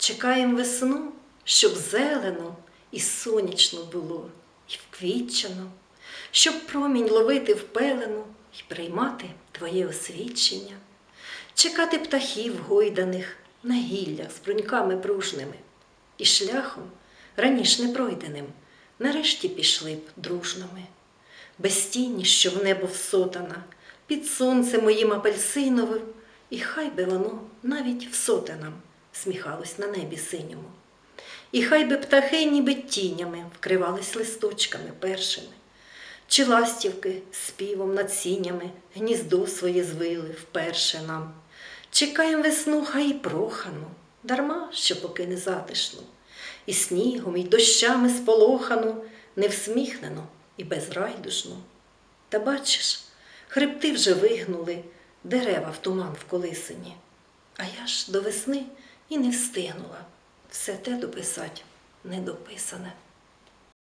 Чекаєм весну, щоб зелено і сонячно було, і вквітчено, щоб промінь ловити в пелену і приймати твоє освічення, чекати птахів гойданих на гіллях з бруньками пружними, і шляхом раніш не пройденим, нарешті пішли б дружними, без тіні, що в небо всотана, під сонцем моїм апельсиновим, і хай би воно навіть всотанам сміхалось на небі синьому. І хай би птахи ніби тінями вкривались листочками першими, чи ластівки співом над сінями гніздо своє звили вперше нам. Чекаєм весну, хай і прохану, дарма, що поки не затишно, і снігом, і дощами сполохану, невсміхнено і безрайдушно. Та бачиш, хребти вже вигнули, дерева в туман в колисині. А я ж до весни і не встигнула все те дописати недописане.